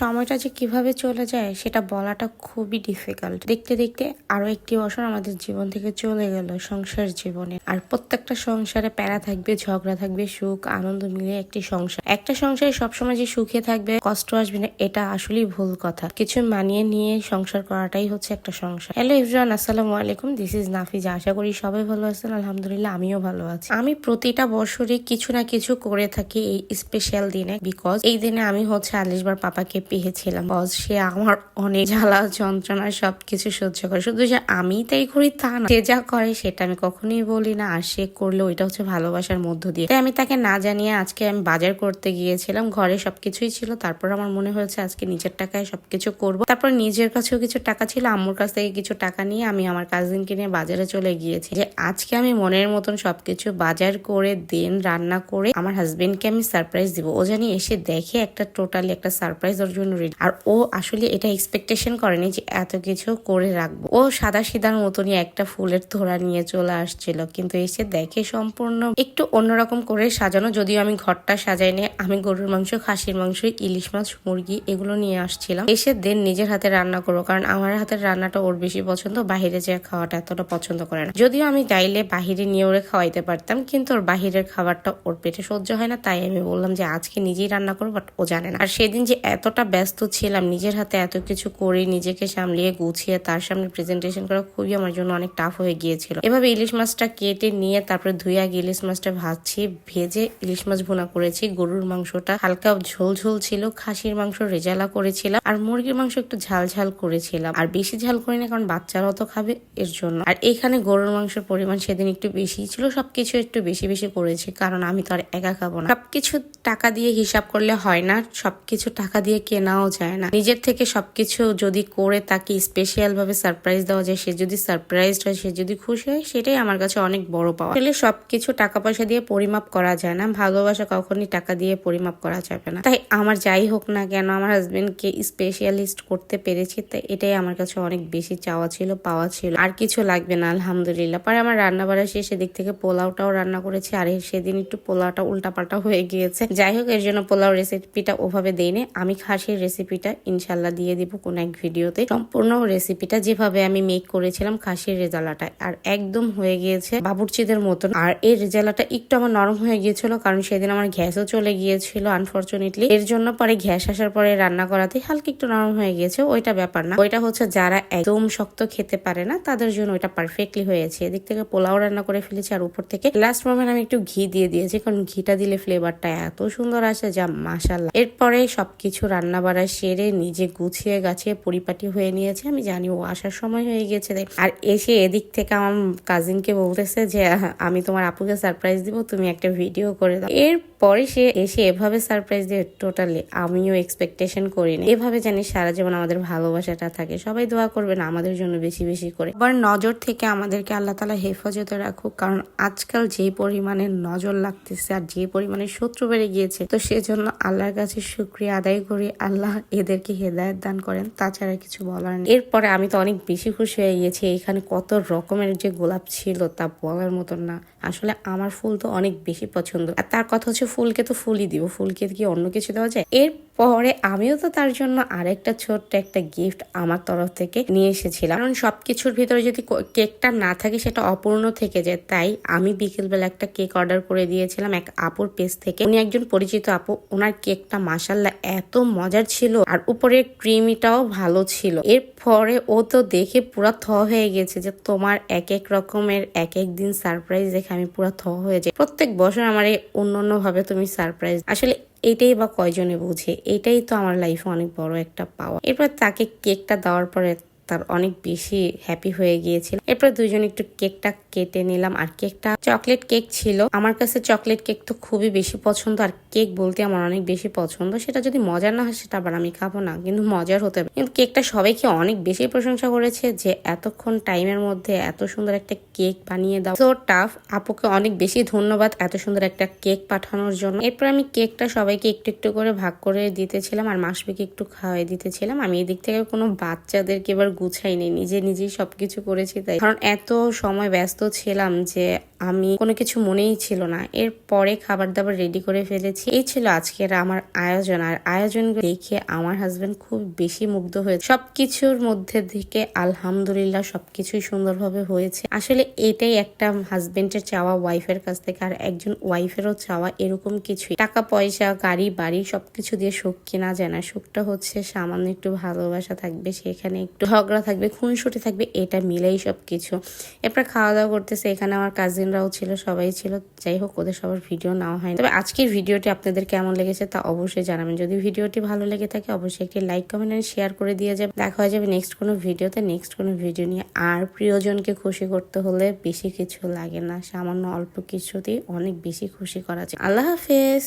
সময়টা যে কীভাবে চলে যায় সেটা বলাটা খুবই ডিফিকাল্ট দেখতে দেখতে আরও একটি বছর আমাদের জীবন থেকে চলে গেল সংসার জীবনে। আর প্রত্যেকটা সংসারে প্যারা থাকবে, ঝগড়া থাকবে, সুখ, আনন্দ মিলে একটি সংসার। একটা সংসারে সবসময় যে সুখে থাকবে, কষ্ট আসবে না, এটা আসলেই ভুল কথা। কিছু মানিয়ে নিয়ে সংসার করাটাই হচ্ছে একটা সংসার। হ্যালো ইভরান আসসালামু আলাইকুম। This is Nafiza. আশা করি সবাই ভালো আছেন। আলহামদুলিল্লাহ, আমিও ভালো আছি। আমি প্রতিটা বছরে কিছু না কিছু করে থাকি এই স্পেশাল দিনে বিকজ এই দিনে আমি হচ্ছে আলিশবার পাপাকে পেয়েছিলাম। বস, সে আমার অনেক জ্বালা, যন্ত্রণা, সবকিছু সহ্য করে। শুধু যে আমি তাই করি তা না, সে যা করে সেটা আমি কখনোই বলি না। আর সে করলে ওইটা হচ্ছে ভালোবাসার মধ্য দিয়ে। তাই আমি তাকে না জানিয়ে আজকে আমি বাজার করতে গিয়েছিলাম। ঘরে সবকিছুই ছিল। তারপর আমার মনে হয়েছে আজকে নিজের টাকায় সবকিছু করব। তারপর নিজের কাছেও কিছু টাকা ছিল। আম্মুর কাছ থেকে কিছু টাকা নিয়ে আমি আমার কাজিনকে নিয়ে বাজারে চলে গিয়েছি। যে আজকে আমি মনের মতন সবকিছু বাজার করে, দেন রান্না করে, আমার হাজবেন্ডকে আমি সারপ্রাইজ দিব। ও জানি এসে দেখে একটা টোটালি একটা সারপ্রাইজ ওর জন্য ready। আর ও আসলে এটা এক্সপেকটেশন করেনি যে এত কিছু করে রাখব। ও সাদা সিদার মতনই একটা ফুলের তোড়া নিয়ে চলে আসছিল। কিন্তু এসে দেখে সম্পূর্ণ একটু অন্যরকম করে সাজানো। যদিও আমি ঘরটা সাজাই নিয়ে আমি গরুর মাংস, খাসির মাংস, ইলিশ মাছ, মুরগি এগুলো নিয়ে আসছিলাম। এসে দেন নিজের হাতে রান্না করব, কারণ আমার হাতের রান্নাটা ওর বেশি পছন্দ। বাইরে যে খাওয়াটা এতটা পছন্দ করে না। যদিও আমি চাইলে বাহিরে নিয়ে ওরে খাওয়াইতে পারতাম, কিন্তু ওর বাহিরের খাবারটা ওর পেটে সহ্য হয় না। তাই আমি বললাম যে, আজকে নিজেই রান্না করব, বাট ও জানে না। আর সেদিন যে এতটা ব্যস্ত ছিলাম, নিজের হাতে এত কিছু করে, নিজেকে সামলিয়ে গুছিয়ে তার সামনে প্রেজেন্টেশন করা খুবই আমার জন্য অনেক টাফ হয়ে গিয়েছিল। এভাবে ইলিশ মাছটা কেটে নিয়ে তারপরে ধুয়ে আগে ইলিশ মাছটা ভাজছি, ভেজে ইলিশ মাছ ভুনা করেছি। গরুর মাংসটা হালকা ঝোল ঝোল ছিল, খাসির মাংস রেজালা করেছিলাম আর মুরগির মাংস একটু ঝাল ঝাল করেছিলাম। আর বেশি ঝাল করি না কারণ বাচ্চারাও তো খাবে এর জন্য। আর এখানে গরুর মাংসের পরিমাণ সেদিন একটু বেশি ছিল, সবকিছু একটু বেশি বেশি করেছি কারণ আমি তো আর একা খাব না। সবকিছু টাকা দিয়ে হিসাব করলে হয় না, সবকিছু টাকা দিয়ে কেনাও যায় না। নিজের থেকে সবকিছু যদি করে তাকে স্পেশাল ভাবে সারপ্রাইজ দেওয়া যায়, সে যদি সারপ্রাইজ হয়, সে যদি খুশি হয়, সেটাই আমার কাছে অনেক বড় পাওয়া। আসলে সবকিছু টাকা পয়সা দিয়ে পরিমাপ করা যায় না। ভালোবাসা কখনই টাকা দিয়ে পরিমাপ করা যাবে না। তাই আমার যাই হোক না কেন, আমার হাজবেন্ডকে স্পেশালিস্ট করতে পেরেছি, তাই এটাই আমার কাছে অনেক বেশি চাওয়া ছিল, পাওয়া ছিল। আর কিছু লাগবে না, আলহামদুলিল্লাহ। পরে আমার রান্না বাড়া শেষে দিক থেকে পোলাওটাও রান্না করেছি, আর সেদিন একটু পোলাওটা উল্টাপাল্টা হয়ে গিয়েছে। যাই হোক, এর জন্য পোলাও রেসিপিটা ওভাবে দেইনি। আমি খাসির রেসিপিটা ইনশাল্লাহ দিয়ে দিব কোন এক ভিডিওতে। সম্পূর্ণ রেসিপিটা যেভাবে আমি মেক করেছিলাম খাসির রেজালাটা। আর একদম হয়ে গিয়েছে বাবুরচিদের মতন। আর এই রেজালাটা একটু আমার নরম হয়ে গিয়েছিল, কারণ সেদিন আমার গ্যাসও চলে গিয়েছিল আনফর্চুনেটলি এর জন্য পরে গ্যাস আসার পরে রান্না করাতে হালকা একটু নরম হয়ে গিয়েছে, ওইটা ব্যাপার না। ওইটা হচ্ছে যারা একদম শক্ত খেতে পারে না, তাদের জন্য ওইটা পারফেক্টলি হয়েছে। এদিক থেকে পোলাও রান্না করে ফেলেছি আর উপর থেকে লাস্ট মোমেন্ট আমি একটু ঘি দিয়ে দিয়েছি, কারণ ঘিটা দিলে ফ্লেভারটা এত সুন্দর আসে, যা মাসাল্লাহ এরপরে সবকিছু রান্না বাড়া সেরে নিজে গুছিয়ে গাছিয়ে পরিপাটি হয়ে নিয়েছে। আমি জানি ও আসার সময় হয়ে তাই। আর এসে এদিক থেকে আমার কাজিনকে বলতেছে যে, আমি তোমার আপুকে সারপ্রাইজ দিব, তুমি একটা ভিডিও করে দাও। এরপরে সে এসে এভাবে সারপ্রাইজ দিয়ে টোটালি আমিও এক্সপেকটেশন করি না এভাবে জানি সারা জীবন আমাদের ভালোবাসাটা থাকে। সবাই দোয়া করবেন আমাদের জন্য বেশি বেশি করে। আবার নজর থেকে আমাদেরকে আল্লাহ তালা হেফাজতে রাখুক, কারণ আজকাল যে পরিমাণে নজর লাগতেছে আর যে পরিমাণে শত্রু বেড়ে গিয়েছে, তো সেজন্য আল্লাহর কাছে শুক্রিয়া আদায় করি। আল্লাহ এদেরকে হেদায়ত দান করেন, তাছাড়া কিছু বলার নেই। এরপরে আমি তো অনেক বেশি খুশি হয়ে গিয়েছি, এখানে কত রকমের যে গোলাপ ছিল তা বলার মতন না। আসলে আমার ফুল তো অনেক বেশি পছন্দ। আর তার কথা হচ্ছে, ফুলকে তো ফুলই দিব, ফুলকে কি অন্য কিছু দেওয়া যায়? এরপরে আমিও তো তার জন্য আরেকটা ছোট্ট একটা গিফট আমার তরফ থেকে নিয়ে এসেছিলাম। কারণ সবকিছুর ভিতরে যদি কেকটা না থাকে, সেটা অপূর্ণ থেকে যায়। তাই আমি বিকেলবেলা একটা কেক অর্ডার করে দিয়েছিলাম এক আপুর পেজ থেকে। উনি একজন পরিচিত আপু। ওনার কেকটা মাসাল্লাহ এত মজার ছিল আর উপরে ক্রিমিটাও ভালো ছিল। এরপরে ও তো দেখে পুরা থ হয়ে গেছে যে তোমার এক এক রকমের এক এক দিন সারপ্রাইজ দেখে আমি পুরা থ হয়ে যাই। প্রত্যেক বছর আমার এই অন্য ভাবে তুমি সারপ্রাইজ আসলে এটাই বা কয়জনে বুঝে? এটাই তো আমার লাইফে অনেক বড় একটা পাওয়া এরপর তাকে কেকটা দেওয়ার পরে তার অনেক বেশি হ্যাপি হয়ে গিয়েছিল। এরপর দুজন একটু কেকটা কেটে নিলাম। আর কেকটা চকলেট কেক ছিল। আমার কাছে চকলেট কেক তো খুবই বেশি পছন্দ। আর কেক বলতে আমার অনেক বেশি পছন্দ। সেটা যদি মজার না হয়, সেটা আবার আমি খাব না। কিন্তু মজার হতে হবে। কিন্তু কেকটা সবাইকে অনেক বেশি প্রশংসা করেছে যে এতক্ষণ টাইমের মধ্যে এত সুন্দর একটা কেক বানিয়ে দাও। তো টাফ আপুকে অনেক বেশি ধন্যবাদ এত সুন্দর একটা কেক পাঠানোর জন্য। এরপর আমি কেকটা সবাইকে একটু একটু করে ভাগ করে দিতেছিলাম। আর মাসবিকে একটু খাওয়াই দিতেছিলাম। আমি এদিক থেকে কোনো বাচ্চাদেরকে এবার গুছাই নিই নিজে নিজেই সব কিছু করেছি তাই। কারণ এত সময় ব্যস্ত ছিলাম যে আমি কোনো কিছু মনেই ছিল না। এরপরে খাবার দাবার রেডি করে ফেলেছি। এই ছিল আজকের আমার আয়োজন। আর আয়োজন দেখে আমার হাজবেন্ড খুব বেশি মুগ্ধ হয়েছে। সবকিছুর মধ্যে থেকে আলহামদুলিল্লাহ সবকিছুই সুন্দরভাবে হয়েছে। আসলে এটাই একটা হাজবেন্ডের চাওয়া ওয়াইফের কাছ থেকে। আর একজন ওয়াইফেরও চাওয়া এরকম কিছুই। টাকা পয়সা গাড়ি বাড়ি সবকিছু দিয়ে সুখ কেনা যায় না সুখটা হচ্ছে সামান্য একটু ভালোবাসা থাকবে, সেখানে একটু ঝগড়া থাকবে, খুনসুটি থাকবে, এটা মিলেই সবকিছু। এরপর খাওয়া দাওয়া করতেছে। এখানে আমার কাজিনরাও ছিল, সবাই ছিল। যাই হোক, ওদের সবার ভিডিও নেওয়া হয়নি। তবে আজকের ভিডিওটি আপনাদের কেমন লেগেছে তা অবশ্যই জানাবেন। যদি ভিডিওটি ভালো লেগে থাকে, অবশ্যই একটি লাইক কমেন্ট আর শেয়ার করে দিয়ে যাবে দেখা হয়ে যাবে নেক্সট কোনো ভিডিওতে। নেক্সট কোনো ভিডিও নিয়ে আর প্রিয়জনকে খুশি করতে হলে বেশি কিছু লাগে না। সামান্য অল্প কিছুতেই অনেক বেশি খুশি করা যায়। আল্লাহ হাফেজ!